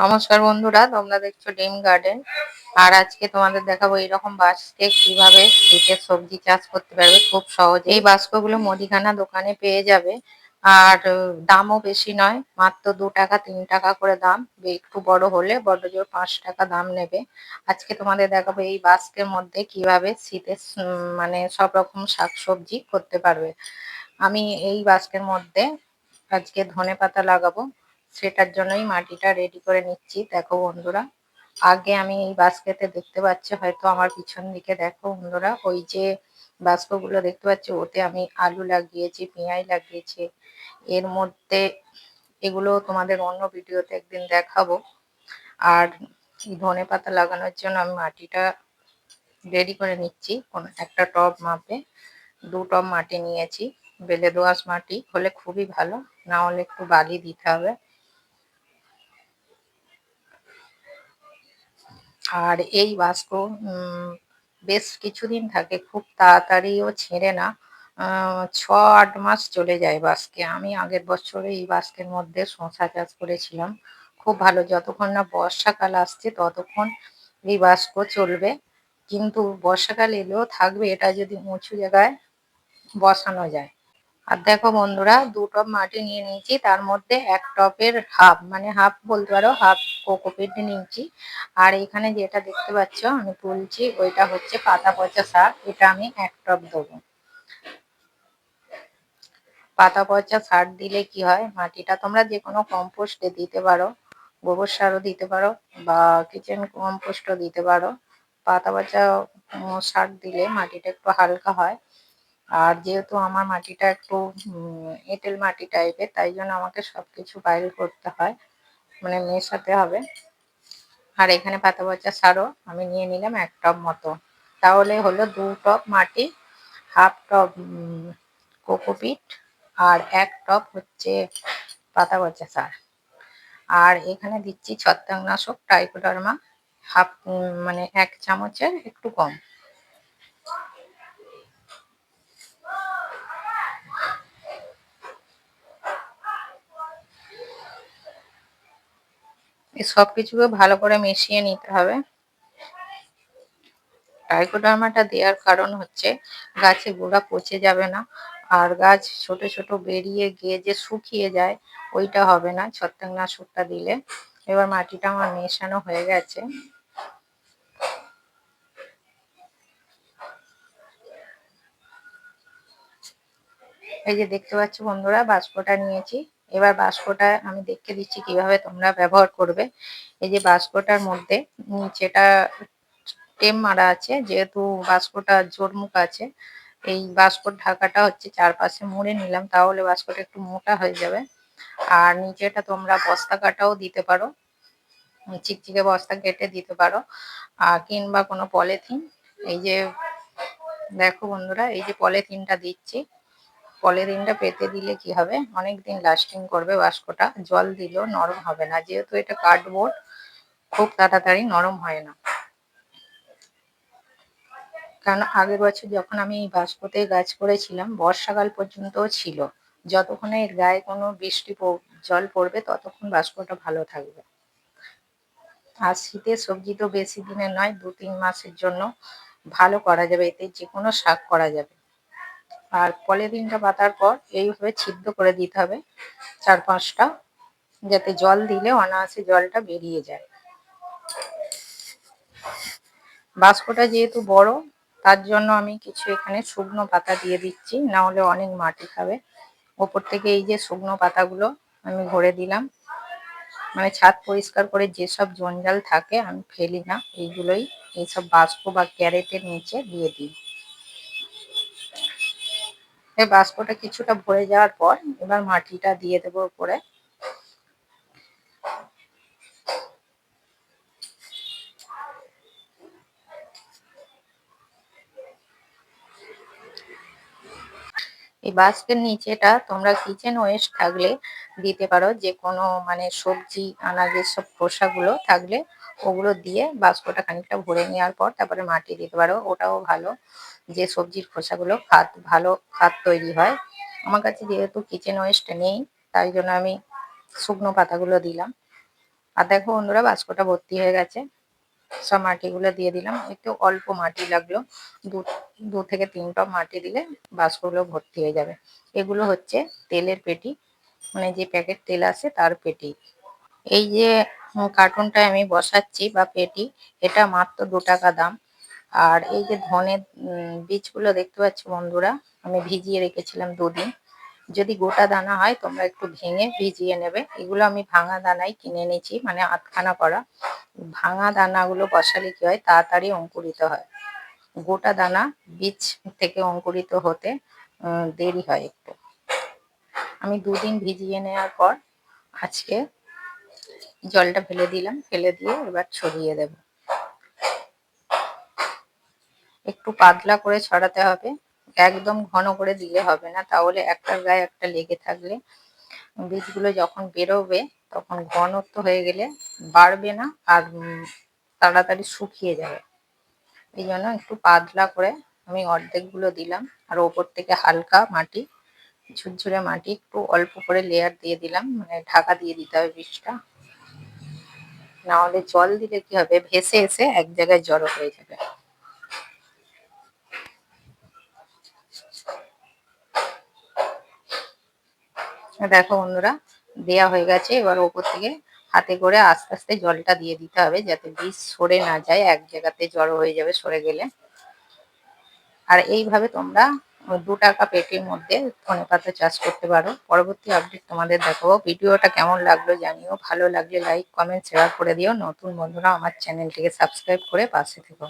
নমস্কার বন্ধুরা, তোমরা দেখছ ডিম গার্ডেন। আর আজকে তোমাদের দেখাবো এরকম বাস্কে কীভাবে শীতের সবজি চাষ করতে পারবে। খুব সহজ এই বাস্কগুলো মুদিখানা দোকানে পেয়ে যাবে। আর দামও বেশি নয়, মাত্র দু টাকা, তিন টাকা করে দাম। একটু বড় হলে বড় জোর পাঁচ টাকা দাম নেবে। আজকে তোমাদের দেখাবো এই বাস্কের মধ্যে কীভাবে শীতের মানে সব রকম শাকসবজি করতে পারবে। আমি এই বাস্কের মধ্যে আজকে ধনে পাতা লাগাবো। সেটার জন্যই মাটিটা রেডি করে নিচ্ছি। দেখো বন্ধুরা, আগে আমি এই বাস্কেটে দেখতে পাচ্ছি, হয়তো আমার পিছন দিকে দেখো বন্ধুরা, ওই যে বাস্কগুলো দেখতে পাচ্ছি, ওতে আমি আলু লাগিয়েছি, পেঁয়াজ লাগিয়েছি। এর মধ্যে এগুলো তোমাদের অন্য ভিডিওতে একদিন দেখাবো। আর ধনে পাতা লাগানোর জন্য আমি মাটিটা রেডি করে নিচ্ছি, কোন একটা টব মাপে। দু টব মাটি নিয়েছি, বেলে দোয়াশ মাটি, হলে খুবই ভালো, না হলে একটু বালি দিতে হবে। আর এই বাস্ক বেশ কিছুদিন থাকে, খুব তাড়াতাড়িও ছেড়ে না। ছ আট মাস চলে যায় বাস্কে। আমি আগের বছরে এই বাস্কের মধ্যে শশা চাষ করেছিলাম। খুব ভালো, যতক্ষণ না বর্ষাকাল আসছে, ততক্ষণ এই বাস্ক চলবে। কিন্তু বর্ষাকাল এলেও থাকবে, এটা যদি উঁচু জায়গায় বসানো যায়। আর দেখো বন্ধুরা দু টপ মাটি নিয়ে নিয়েছি, তার মধ্যে এক টপের হাফ মানে হাফ বলতে পারো, হাফ কোকোপিট নিয়েছি। আর এখানে যেটা দেখতে পাচ্ছ, আমি তুলছি, ওইটা হচ্ছে পাতা পচা সার এটা আমি এক টপ দেবো। পাতা পচা সার দিলে কি হয়, মাটিটা তোমরা যে কোনো কম্পোস্টে দিতে পারো, গোবর সারও দিতে পারো, বা কিচেন কম্পোস্টও দিতে পারো। পাতা পচা সার দিলে মাটিটা একটু হালকা হয়। আর যেহেতু আমার মাটিটা একটু এঁটেল মাটি টাইপের তাই জন্য আমাকে সব কিছু বাইরে করতে হয়। মানে মেশাতে হবে। আর এখানে পাতা পচা সারও আমি নিয়ে নিলাম এক টপ মতো। তাহলে হলো দু টপ মাটি, হাফ টপ কোকোপিট আর এক টপ হচ্ছে পাতা পচা সার। আর এখানে দিচ্ছি ছত্রাকনাশক টাইকোডার্মা হাফ মানে এক চামচের একটু কম। সব কিছুকে ভালো করে মিশিয়ে নিতে হবে। টাইকোডার্মাটা দেওয়ার কারণ হচ্ছে, গাছে গোড়া পচে যাবে না। আর গাছ ছোট ছোট বেরিয়ে গিয়ে যে শুকিয়ে যায়, ওইটা হবে না ছত্রাকনাশকটা দিলে। এবার মাটিটা আমার মেশানো হয়ে গেছে। এই যে দেখতে পাচ্ছ বন্ধুরা, বাষ্পটা নিয়েছি। এবার বাষ্পটা আমি দেখে দিচ্ছি কীভাবে তোমরা ব্যবহার করবে। এই যে বাষ্পটার মধ্যে নিচেটা টেম মারা আছে, যেহেতু বাষ্পটা জোরমুখ আছে, এই বাষ্পর ঢাকাটা হচ্ছে চারপাশে মুড়ে নিলাম, তাহলে বাষ্পটা একটু মোটা হয়ে যাবে। আর নিচেটা তোমরা বস্তা কাটাও দিতে পারো, চিকচিকে বস্তা কেটে দিতে পারো আর কিংবা কোনো পলিথিন। এই যে, দেখো বন্ধুরা, এই যে পলিথিনটা দিচ্ছি পলিথিনটা পেতে দিলে কি হবে? অনেক দিন লাস্টিং করবে বাস্কটা জল দিলেও নরম হবে না। যেহেতু এটা কার্ডবোর্ড খুব তাড়াতাড়ি নরম হয় না। কারণ আগের বছর যখন আমি বাস্কতে গাছ করেছিলাম, বর্ষাকাল পর্যন্তও ছিল। যতক্ষণে এর গায়ে কোনো বৃষ্টি জল পড়বে, ততক্ষণ বাস্কটা ভালো থাকবে। আর শীতের সবজি তো বেশি দিনের নয় দু তিন মাসের জন্য ভালো করা যাবে। এতে যে কোনো শাক করা যাবে। আর পলিথিনটা পাতার পর এইভাবে ছিদ্র করে দিতে হবে চার পাঁচটা, যাতে জল দিলে অনায়াসে জলটা বেরিয়ে যায়। বাস্কটা যেহেতু বড়, তার জন্য আমি কিছু এখানে শুকনো পাতা দিয়ে দিচ্ছি, না হলে অনেক মাটি খাবে। ওপর থেকে এই যে শুকনো পাতাগুলো আমি ভরে দিলাম। মানে ছাদ পরিষ্কার করে যেসব জঞ্জাল থাকে, আমি ফেলি না, এইগুলোই এইসব বাস্ক বা ক্যারেটের নিচে দিয়ে দিই। এই বাষ্পটা কিছুটা ভরে যাওয়ার পর এবার মাটিটা দিয়ে দেবো উপরে। এই বাস্কের নিচেটা তোমরা কিচেন ওয়েস্ট থাকলে দিতে পারো, যে কোনো মানে সবজি আনাজের সব খোসাগুলো থাকলে ওগুলো দিয়ে বাস্কটা খানিকটা ভরে নেওয়ার পর তারপরে মাটি দিতে পারো, ওটাও ভালো। যে সবজির খোসাগুলো খাত ভালো খাদ তৈরি হয়। আমার কাছে যেহেতু কিচেন ওয়েস্ট নেই, তাই জন্য আমি শুকনো পাতাগুলো দিলাম। আর দেখো অন্যরা বাস্কটা ভর্তি হয়ে গেছে। সব মাটিগুলো দিয়ে দিলাম। একটু অল্প মাটি লাগল। দু দু থেকে তিন টব মাটি দিলে বাস্কগুলো ভর্তি হয়ে যাবে। এগুলো হচ্ছে তেলের পেটি। মানে যে প্যাকেট তেল আছে তার পেটি। এই যে কার্টুনটা আমি বসাচ্ছি বা পেটি, এটা মাত্র দু টাকা দাম। আর এই যে ধনের বীজগুলো দেখতে পাচ্ছ বন্ধুরা, আমি ভিজিয়ে রেখেছিলাম দুদিন। যদি গোটা দানা হয়, তোমরা একটু ভেঙে ভিজিয়ে নেবে। এগুলো আমি ভাঙা দানাই কিনে নিয়েছি মানে আটখানা করা। ভাঙা দানাগুলো বসালে কি হয়, তাড়াতাড়ি অঙ্কুরিত হয়। গোটা দানা বীজ থেকে অঙ্কুরিত হতে দেরি হয় একটু। আমি দুদিন ভিজিয়ে নেওয়ার পর আজকে জলটা ফেলে দিলাম, ফেলে দিয়ে এবার ছড়িয়ে দেব। একটু পাতলা করে ছড়াতে হবে। একদম ঘন করে দিলে হবে না, তাহলে একটার গায়ে একটা লেগে থাকলে বীজগুলো যখন বেরোবে তখন ঘনত্ব হয়ে গেলে বাড়বে না আর তাড়াতাড়ি শুকিয়ে যাবে। এই জন্য একটু পাতলা করে আমি অর্ধেকগুলো দিলাম আর ওপর থেকে হালকা মাটি, ঝুরঝুরে মাটি একটু অল্প করে লেয়ার দিয়ে দিলাম মানে ঢাকা দিয়ে দিতে হবে বীজটা। না হলে জল দিলে কি হবে? ভেসে এসে এক জায়গায় জড়ো হয়ে যাবে। দেখো বন্ধুরা, দেয়া হয়ে গেছে। এবার ওপর থেকে হাতে করে আস্তে আস্তে জলটা দিয়ে দিতে হবে যাতে বীজ সরে না যায়, এক জায়গাতে জড়ো হয়ে যাবে সরে গেলে। আর এইভাবে তোমরা দু টাকা পেটির মধ্যে ধনে পাতা চাষ করতে পারো। পরবর্তী আপডেট তোমাদের দেখাবো। ভিডিওটা কেমন লাগল জানিও। ভালো লাগলে লাইক কমেন্ট শেয়ার করে দিও। নতুন বন্ধুরা আমার চ্যানেলটিকে সাবস্ক্রাইব করে পাশে থেকো।